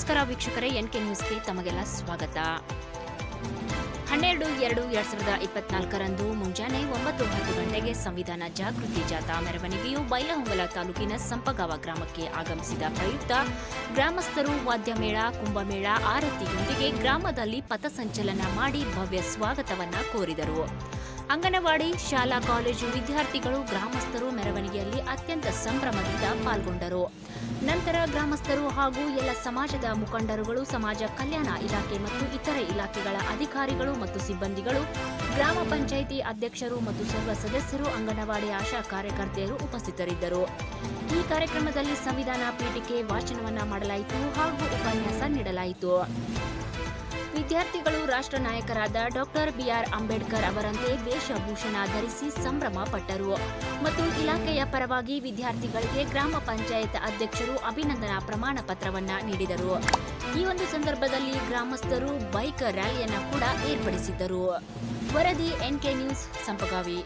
ನಮಸ್ಕಾರ ವೀಕ್ಷಕರೇ, N K ನ್ಯೂಸ್ಗೆ ತಮಗೆಲ್ಲ ಸ್ವಾಗತ. ಹನ್ನೆರಡು, ಎರಡು, ಎರಡ್ ಸಾವಿರದ ಇಪ್ಪತ್ನಾಲ್ಕರಂದು ಮುಂಜಾನೆ ಒಂಬತ್ತು ಹತ್ತು ಗಂಟೆಗೆ ಸಂವಿಧಾನ ಜಾಗೃತಿ ಜಾಥಾ ಮೆರವಣಿಗೆಯು ಬೈಲಹೊಂಗಲ ತಾಲೂಕಿನ ಸಂಪಗಾವ ಗ್ರಾಮಕ್ಕೆ ಆಗಮಿಸಿದ ಪ್ರಯುಕ್ತ ಗ್ರಾಮಸ್ಥರು ವಾದ್ಯಮೇಳ ಕುಂಭಮೇಳ ಆರತಿಯೊಂದಿಗೆ ಗ್ರಾಮದಲ್ಲಿ ಪಥಸಂಚಲನ ಮಾಡಿ ಭವ್ಯ ಸ್ವಾಗತವನ್ನ ಕೋರಿದರು. ಅಂಗನವಾಡಿ, ಶಾಲಾ, ಕಾಲೇಜು ವಿದ್ಯಾರ್ಥಿಗಳು, ಗ್ರಾಮಸ್ಥರು ಮೆರವಣಿಗೆಯಲ್ಲಿ ಅತ್ಯಂತ ಸಂಭ್ರಮದಿಂದ ಪಾಲ್ಗೊಂಡರು. ನಂತರ ಗ್ರಾಮಸ್ಥರು ಹಾಗೂ ಎಲ್ಲ ಸಮಾಜದ ಮುಖಂಡರುಗಳು, ಸಮಾಜ ಕಲ್ಯಾಣ ಇಲಾಖೆ ಮತ್ತು ಇತರೆ ಇಲಾಖೆಗಳ ಅಧಿಕಾರಿಗಳು ಮತ್ತು ಸಿಬ್ಬಂದಿಗಳು, ಗ್ರಾಮ ಪಂಚಾಯಿತಿ ಅಧ್ಯಕ್ಷರು ಮತ್ತು ಸರ್ವ ಸದಸ್ಯರು, ಅಂಗನವಾಡಿ ಆಶಾ ಕಾರ್ಯಕರ್ತೆಯರು ಉಪಸ್ಥಿತರಿದ್ದರು. ಈ ಕಾರ್ಯಕ್ರಮದಲ್ಲಿ ಸಂವಿಧಾನ ಪೀಠಿಕೆ ವಾಚನವನ್ನ ಮಾಡಲಾಯಿತು ಹಾಗೂ ಉಪನ್ಯಾಸ ನೀಡಲಾಯಿತು. ವಿದ್ಯಾರ್ಥಿಗಳು ರಾಷ್ಟ್ರ ನಾಯಕರಾದ ಡಾಕ್ಟರ್ ಬಿಆರ್ ಅಂಬೇಡ್ಕರ್ ಅವರಂತೆ ವೇಷಭೂಷಣ ಧರಿಸಿ ಸಂಭ್ರಮ ಪಟ್ಟರು. ಮತ್ತು ಇಲಾಖೆಯ ಪರವಾಗಿ ವಿದ್ಯಾರ್ಥಿಗಳಿಗೆ ಗ್ರಾಮ ಪಂಚಾಯತ್ ಅಧ್ಯಕ್ಷರು ಅಭಿನಂದನಾ ಪ್ರಮಾಣ ಪತ್ರವನ್ನ ನೀಡಿದರು. ಈ ಒಂದು ಸಂದರ್ಭದಲ್ಲಿ ಗ್ರಾಮಸ್ಥರು ಬೈಕ್ ರ್ಯಾಲಿಯನ್ನ ಕೂಡ ಏರ್ಪಡಿಸಿದ್ದರು. ವರದಿ ಎನ್ಕೆ ನ್ಯೂಸ್, ಸಂಪಗಾವಿ.